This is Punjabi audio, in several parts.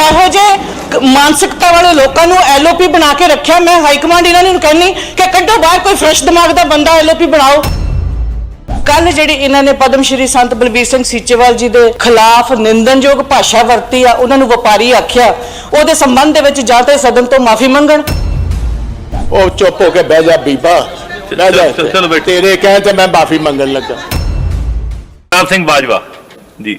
ਇਹੋ ਜੇ ਮਾਨਸਿਕਤਾ ਵਾਲੇ ਲੋਕਾਂ ਨੂੰ ਐਲਓਪੀ ਬਣਾ ਕੇ ਰੱਖਿਆ ਮੈਂ ਹਾਈ ਕਮਾਂਡ ਇਹਨਾਂ ਨੂੰ ਕਹਿੰਨੀ ਕਿ ਕੱਢੋ ਬਾਹਰ ਕੋਈ ਫਰੈਸ਼ ਦਿਮਾਗ ਦਾ ਬੰਦਾ ਐਲਓਪੀ ਬਣਾਓ। ਕੱਲ ਜਿਹੜੀ ਇਹਨਾਂ ਨੇ ਪਦਮ ਸ਼੍ਰੀ ਸੰਤ ਬਲਬੀਰ ਸਿੰਘ ਸੀਚੇਵਾਲ ਜੀ ਦੇ ਖਿਲਾਫ ਨਿੰਦਨਯੋਗ ਭਾਸ਼ਾ ਵਰਤੀ ਆ ਉਹਨਾਂ ਨੂੰ ਵਪਾਰੀ ਆਖਿਆ ਉਹਦੇ ਸੰਬੰਧ ਦੇ ਵਿੱਚ ਜਾਂ ਤੇ ਸਦਨ ਤੋਂ ਮਾਫੀ ਮੰਗਣ। ਉਹ ਚੁੱਪ ਹੋ ਕੇ ਬਹਿ ਜਾ ਬੀਬਾ ਬਹਿ ਜਾ। ਤੇਰੇ ਕਹੇ ਤੇ ਮੈਂ ਮਾਫੀ ਮੰਗਣ ਲੱਗਾ। ਸਿੰਘ ਬਾਜਵਾ। ਜੀ।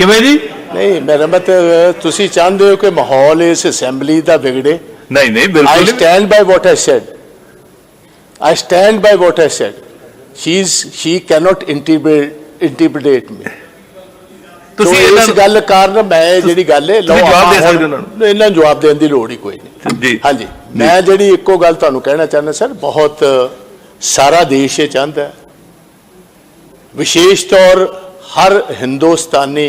ਕਿਵੇਂ ਜੀ ਨਹੀਂ ਮੇਰਾ ਮਤਲਬ ਤੁਸੀਂ ਚਾਹੁੰਦੇ ਹੋ ਕਿ ਮਾਹੌਲ ਇਸ ਅਸੈਂਬਲੀ ਦਾ ਵਿਗੜੇ ਨਹੀਂ ਨਹੀਂ ਬਿਲਕੁਲ ਨਹੀਂ। stand by what I said. I stand by what I said. She's she cannot interpret interpret me. ਤੁਸੀਂ ਇਹਨਾਂ ਗੱਲ ਕਾਰਨ ਮੈਂ ਜਿਹੜੀ ਗੱਲ ਹੈ ਤੁਸੀਂ ਜਵਾਬ ਦੇ ਸਕਦੇ ਉਹਨਾਂ ਨੂੰ। ਇਹਨਾਂ ਨੂੰ ਜਵਾਬ ਦੇਣ ਦੀ ਲੋੜ ਹੀ ਕੋਈ ਨਹੀਂ ਜੀ ਹਾਂਜੀ ਮੈਂ ਜਿਹੜੀ ਇੱਕੋ ਗੱਲ ਤੁਹਾਨੂੰ ਕਹਿਣਾ ਚਾਹੁੰਦਾ ਸਰ ਬਹੁਤ ਸਾਰਾ ਦੇਸ਼ ਇਹ ਚਾਹੁੰਦਾ ਵਿਸ਼ੇਸ਼ ਤੌਰ ਹਰ ਹਿੰਦੁਸਤਾਨੀ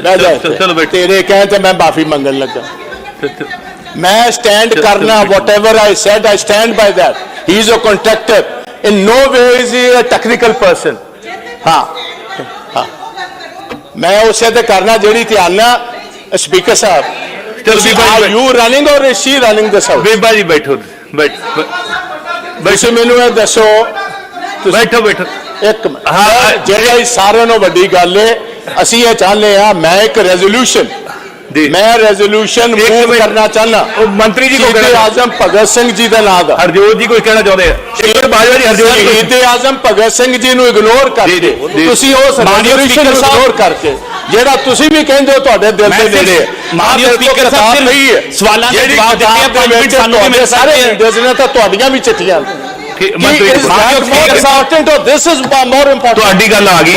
ਬਹਿ ਜਾ ਚਲੋ- ਚਲੋ ਬੈਠੋ। ਤੇਰੇ ਕਹੇ ਤੇ ਮੈਂ ਮਾਫੀ ਮੰਗਣ ਲੱਗਾ। ਮੈਂ ਸਟੈਂਡ ਕਰਨਾ whatever I said I stand by that. He is a contractor. In no way is he a technical person. ਹਾਂ ਹਾਂ ਮੈਂ ਉਸੇ ਤੇ ਕਰਨਾ ਜਿਹੜੀ ਧਿਆਨ ਨਾਲ ਸਪੀਕਰ ਸਾਹਿਬ ਚਲੋ ਜੀ are you running or is she running this house ਬੀਬਾ ਜੀ ਬੈਠੋ ਬੈਠ ਤੁਸੀਂ ਮੈਨੂੰ ਇਹ ਦੱਸੋ ਤੁਸੀਂ- ਬੈਠੋ ਬੈਠੋ ਇੱਕ ਮਿੰਟ ਹਾਂ, ਹਾਂ। ਜਿਹੜੀ ਸਾਰਿਆਂ ਨੂੰ ਵੱਡੀ ਗੱਲ ਹੈ ਅਸੀਂ ਇਹ ਚਾਹੁੰਦੇ ਆ ਮੈਂ ਇੱਕ ਰੈਜ਼ੋਲੂਸ਼ਨ ਜੀ ਮੈਂ ਰੈਜ਼ੋਲੂਸ਼ਨ ਮੂਵ। ਕਰਨਾ ਚਾਹੁੰਦਾ ਉਹ ਮੰਤਰੀ ਜੀ ਕੋ ਕਹਿਣਾ ਆਜ਼ਮ ਭਗਤ ਸਿੰਘ ਜੀ ਦੇ ਨਾਂ ਦਾ ਹਰਜੋਤ ਜੀ ਕੁਝ ਕਹਿਣਾ ਚਾਹੁੰਦੇ ਆ ਮਿੰਟ ਬਾਜਵਾ ਜੀ ਹਰਜੋਤ ਜੀ ਸ਼ਹੀਦ ਆਜ਼ਮ ਭਗਤ ਸਿੰਘ ਜੀ ਨੂੰ ਇਗਨੋਰ ਕਰਕੇ। ਤੁਸੀਂ ਉਸ ਰੈਜ਼ੋਲੂਸ਼ਨ ਨੂੰ ਸਾਹਿਬ। ਇਗਨੋਰ ਕਰਕੇ ਜਿਹੜਾ ਤੁਸੀਂ ਵੀ ਕਹਿੰਦੇ ਹੋ ਤੁਹਾਡੇ ਦਿਲ ਦੇ ਨੇੜੇ ਮਾਨਯੋਗ ਮੇਰੇ ਸਪੀਕਰ ਸਾਹਿਬ ਨਹੀਂ ਹੈ। ਸਵਾਲਾਂ ਦੇ ਜਵਾਬ ਦਿੱਤੇ ਆ, ਕਿਤਾਬ ਦੇ ਪੰਜ ਮਿੰਟ ਵਿੱਚ ਸਾਨੂੰ ਤੁਹਾਡੇ ਸਾਰੇ ਸਕਦੇ ਆ। ਲੀਡਰਸ ਨੇ ਤਾਂ ਤੁਹਾਡੀਆਂ ਵੀ ਚਿੱਠੀਆਂ ਮੰਤਰੀ more ਸਪੀਕਰ ਸਾਹਿਬ ਤੁਹਾਡੀ ਗੱਲ ਆ ਗਈ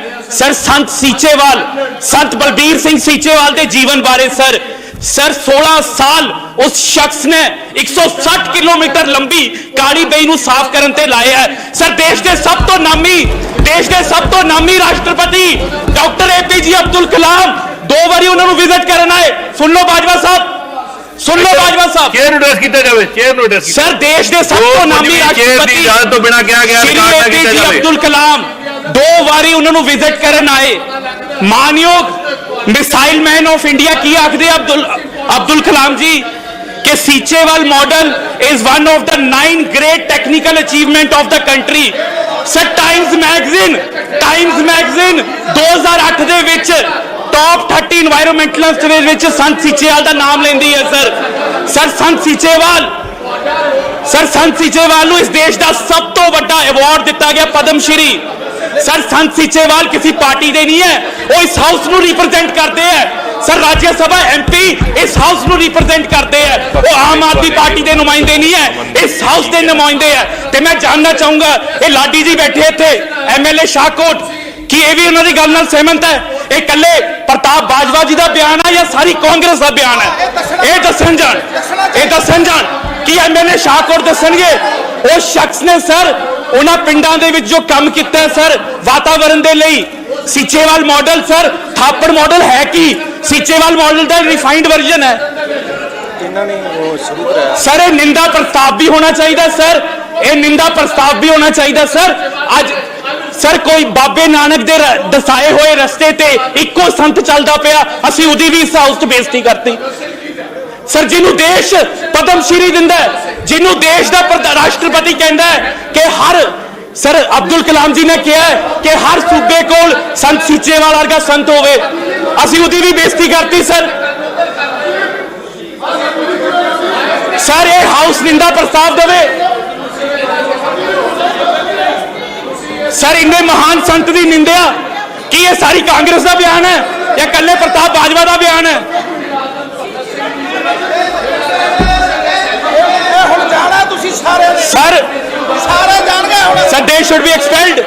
ਸਰ ਸੰਤ ਸੀਚੇਵਾਲ ਸੰਤ ਬਲਬੀਰ ਸਿੰਘ ਸੀਚੇਵਾਲ ਦੇ ਜੀਵਨ ਬਾਰੇ ਸਰ ਸਰ 16 ਸਾਲ ਉਸ ਸ਼ਖਸ ਨੇ 160 ਕਿਲੋਮੀਟਰ ਲੰਬੀ ਕਾਲੀ ਬਈ ਨੂੰ ਸਾਫ਼ ਕਰਨ ਤੇ ਲਾਇਆ ਹੈ ਸਰ ਦੇਸ਼ ਦੇ ਸਭ ਤੋਂ ਨਾਮੀ ਦੇਸ਼ ਦੇ ਸਭ ਤੋਂ ਨਾਮੀ ਰਾਸ਼ਟਰਪਤੀ ਡਾਕਟਰ ਏਪੀਜੀ ਅਬਦੁਲ ਕਲਾਮ ਦੋ ਵਾਰੀ ਉਹਨਾਂ ਨੂੰ ਵਿਜ਼ਿਟ ਕਰਨ ਆਏ ਸੁਣ ਲਓ ਬਾਜਵਾ ਸਾਹਿਬ ਸੁਣ ਲਓ ਬਾਜਵਾ ਸਾਹਿਬ ਚੇਅਰ ਨੂੰ ਐਡਰੈਸ ਕੀਤਾ ਜਾਵੇ ਚੇਅਰ ਨੂੰ ਐਡਰੈਸ ਕੀਤਾ ਸਰ ਦੇਸ਼ ਦੇ ਸਭ ਜੋ ਤੋਂ ਕੁਝ ਨਾਮੀ ਵੀ ਚੇਅਰ ਦੀ ਰਾਸ਼ਟਰਪਤੀ ਇਜਾਜ਼ਤ ਤੋਂ ਬਿਨਾਂ ਕਿਹਾ ਗਿਆ ਸ਼੍ਰੀ ਰਿਕਾਰਡ ਨਾ ਕੀਤਾ ਏਪੀਜੀ ਜਾਵੇ ਅਬਦੁਲ ਕਲਾਮ ਦੋ ਵਾਰੀ ਉਹਨਾਂ ਨੂੰ ਵਿਜ਼ਿਟ ਕਰਨ ਆਏ ਮਾਨਯੋਗ ਮਿਸਾਈਲ ਮੈਨ ਆਫ ਇੰਡੀਆ ਕੀ ਆਖਦੇ ਅਬਦੁਲ ਅਬਦੁਲ ਕਲਾਮ ਜੀ ਕਿ Seechewal model is one of the nine great technical achievement of the country sir Times magazine Times magazine 2008 ਦੇ ਵਿੱਚ ਟੌਪ 30 এনवायरमेंटਲਿਸਟ ਦੇ ਵਿੱਚ ਸੰਤ ਸੀਚੇਵਾਲ ਦਾ ਨਾਮ ਲੈਂਦੀ ਹੈ sir sir Sant Seechewal sir Sant Seechewal ਨੂੰ ਇਸ ਦੇਸ਼ ਦਾ ਸਭ ਤੋਂ ਵੱਡਾ ਅਵਾਰਡ ਦਿੱਤਾ ਗਿਆ ਪਦਮ ਸ਼੍ਰੀ ਸਰ ਸੰਤ ਸੀਚੇਵਾਲ ਕਿਸੇ ਪਾਰਟੀ ਦੇ ਨਹੀਂ ਹੈ। ਉਹ ਇਸ ਹਾਊਸ ਨੂੰ ਰਿਪਰੈਜ਼ੈਂਟ ਕਰਦੇ ਹੈ। ਸਰ ਰਾਜ ਸਭਾ ਐਮਪੀ ਇਸ ਹਾਊਸ ਨੂੰ ਰਿਪਰੈਜ਼ੈਂਟ ਕਰਦੇ ਹੈ। ਉਹ ਆਮ ਆਦਮੀ ਪਾਰਟੀ ਦੇ ਨੁਮਾਇੰਦੇ ਨਹੀਂ ਹੈ। ਇਸ ਹਾਊਸ ਦੇ ਨੁਮਾਇੰਦੇ ਹੈ। ਤੇ ਮੈਂ ਜਾਣਨਾ ਚਾਹੂੰਗਾ ਇਹ ਲਾਡੀ ਜੀ ਬੈਠੇ ਇੱਥੇ ਐਮਐਲਏ ਸ਼ਾਹਕੋਟ ਕੀ ਇਹ ਵੀ ਉਹਨਾਂ ਦੀ ਗੱਲ ਨਾਲ ਸਹਿਮਤ ਹੈ? ਇਹ ਇਕੱਲੇ ਪ੍ਰਤਾਪ ਬਾਜਵਾ ਜੀ ਦਾ ਬਿਆਨ ਹੈ ਜਾਂ ਸਾਰੀ ਕਾਂਗਰਸ ਦਾ ਬਿਆਨ ਹੈ? ਇਹ ਦੱਸਣ ਜਾਣ। ਇਹ ਕੀ ਐਮਐਲਏ ਸ਼ਾਹਕੋਟ ਦੱਸਣਗੇ। ਉਹ ਸ਼ਖਸ ਨੇ ਸਰ ਉਹਨਾਂ ਪਿੰਡਾਂ ਦੇ ਵਿੱਚ ਜੋ ਕੰਮ ਕੀਤਾ ਸਰ ਵਾਤਾਵਰਣ ਦੇ ਲਈ। Seechewal model sir Thapar model ਹੈ ਕੀ? ਸੀਚੇਵਾਲ ਮਾਡਲ ਦਾ ਰਿਫਾਈਨਡ ਵਰਜ਼ਨ ਹੈ। ਸਰ ਇਹ ਨਿੰਦਾ ਪ੍ਰਸਤਾਵ ਵੀ ਹੋਣਾ ਚਾਹੀਦਾ ਸਰ। ਇਹ ਨਿੰਦਾ ਪ੍ਰਸਤਾਵ ਵੀ ਹੋਣਾ ਚਾਹੀਦਾ ਸਰ। ਅੱਜ ਸਰ ਕੋਈ ਬਾਬੇ ਨਾਨਕ ਦੇ ਦਸਾਏ ਹੋਏ ਰਸਤੇ ਤੇ ਇੱਕੋ ਸੰਤ ਚੱਲਦਾ ਪਿਆ। ਅਸੀਂ ਉਹਦੀ ਵੀ ਇਸ ਹਾਊਸ 'ਚ ਬੇਇੱਜ਼ਤੀ ਕਰਤੀ। ਸਰ, ਜਿਹਨੂੰ ਦੇਸ਼ ਪਦਮ ਸ਼੍ਰੀ ਦਿੰਦਾ ਜਿਹਨੂੰ ਦੇਸ਼ ਦਾ ਰਾਸ਼ਟਰਪਤੀ ਕਹਿੰਦਾ ਕਿ ਹਰ, ਸਰ, ਅਬਦੁਲ ਕਲਾਮ ਜੀ ਨੇ ਕਿਹਾ ਕਿ ਹਰ ਸੂਬੇ ਕੋਲ ਸੰਤ ਸੂਚੇਵਾਲ ਵਰਗਾ ਸੰਤ ਹੋਵੇ। ਅਸੀਂ ਉਹਦੀ ਵੀ ਬੇਇੱਜ਼ਤੀ ਕਰਤੀ, ਸਰ। ਸਰ, ਇਹ ਹਾਊਸ ਨਿੰਦਾ ਪ੍ਰਸਤਾਵ ਦੇਵੇ। ਸਰ, ਇੰਨੇ ਮਹਾਨ ਸੰਤ ਦੀ ਨਿੰਦਿਆ, ਕੀ ਇਹ ਸਾਰੀ ਕਾਂਗਰਸ ਦਾ ਬਿਆਨ ਹੈ ਜਾਂ ਕੱਲੇ ਪ੍ਰਤਾਪ ਬਾਜਵਾ ਦਾ ਬਿਆਨ ਹੈ ਇਹ ਹੁਣ ਜਾਣਾ ਤੁਸੀਂ ਸਾਰਿਆਂ ਨੇ ਸਰ ਸਾਰੇ ਜਾਣ ਗਏ guy should be expelled.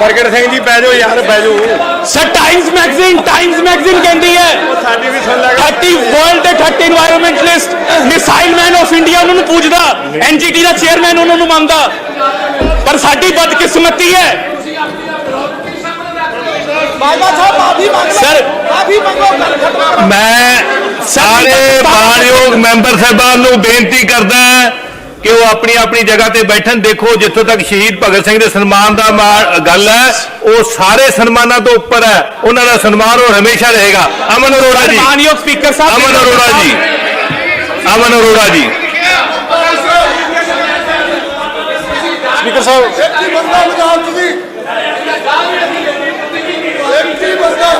ਪ੍ਰਗਟ ਸਿੰਘ ਜੀ ਬਹਿ ਜਾਓ ਯਾਰ ਬਹਿ ਜਾਓ। Sir Times magazine Times magazine ਕਹਿੰਦੀ ਹੈ। ਸਾਡੀ ਵੀ ਸੁਣ ਲੈ 30 ਵਰਲਡ ਦੇ 30 environmentalist missile man of India ਉਹਨਾਂ ਨੂੰ ਪੂਜਦਾ। ਐਨਜੀਟੀ ਦਾ ਚੇਅਰਮੈਨ ਉਹਨਾਂ ਨੂੰ ਮੰਨਦਾ। ਪਰ ਸਾਡੀ ਬਦਕਿਸਮਤੀ ਹੈ। ਬਾਜਵਾ ਸਾਰੇ ਮਾਨਯੋਗ ਮੈਂਬਰ ਸਾਹਿਬਾਨ ਨੂੰ ਬੇਨਤੀ ਕਰਦਾ ਕਿ ਉਹ ਆਪਣੀ ਆਪਣੀ ਜਗ੍ਹਾ ਤੇ ਬੈਠਣ। ਦੇਖੋ ਜਿੱਥੋਂ ਤੱਕ ਸ਼ਹੀਦ ਭਗਤ ਸਿੰਘ ਦੇ ਸਨਮਾਨ ਦਾ ਗੱਲ ਹੈ ਉਹ ਸਾਰੇ ਸਨਮਾਨਾਂ ਤੋਂ ਉੱਪਰ ਹੈ। ਉਹਨਾਂ ਦਾ ਸਨਮਾਨ ਉਹ ਹਮੇਸ਼ਾ ਰਹੇਗਾ। ਅਮਨ ਅਰੋੜਾ ਜੀ। ਮਾਨਯੋਗ ਸਪੀਕਰ ਸਾਹਿਬ ਅਮਨ ਅਰੋੜਾ ਜੀ। ਅਮਨ ਅਰੋੜਾ ਜੀ। ਸਪੀਕਰ ਸਾਹਿਬ ਇੱਕ ਹੀ ਬੰਦਾ ਲਗਾਓ ਤੁਸੀਂ ਇੱਕ ਹੀ ਬੰਦਾ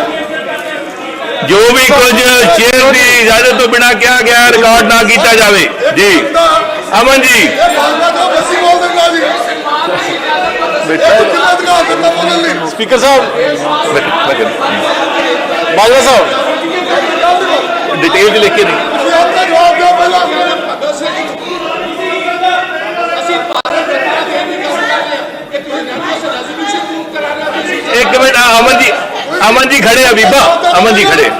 ਜੋ ਵੀ ਕੁਝ ਚੇਅਰ ਦੀ ਇਜਾਜ਼ਤ ਤੋਂ ਬਿਨਾ ਕਿਹਾ ਗਿਆ ਰਿਕਾਰਡ ਨਾ ਕੀਤਾ ਜਾਵੇ ਜੀ ਅਮਨ ਜੀ ਇਹ ਬਾਜਵਾ ਸਾਹਿਬ ਅਸੀਂ ਬੋਲ ਦਿੰਦਾ ਜੀ ਬੇਟਾ ਕਿੰਨਾ ਦਿਖਾ ਦਿੰਦਾ ਬੋਲਣ ਲਈ ਸਪੀਕਰ ਸਾਹਿਬ ਬਾਜਵਾ ਸਾਹਿਬ ਡਿਟੇਲ ਚ ਲਿਖ ਕੇ ਨਹੀਂ ਤੁਸੀਂ ਆਪਣਾ ਜਵਾਬ ਦਿਓ ਪਹਿਲਾਂ ਇੱਕ ਮਿੰਟ ਆ, ਅਮਨ ਜੀ ਅਮਨ ਜੀ ਖੜੇ ਆ ਬੀਬਾ ਅਮਨ ਜੀ ਖੜੇ।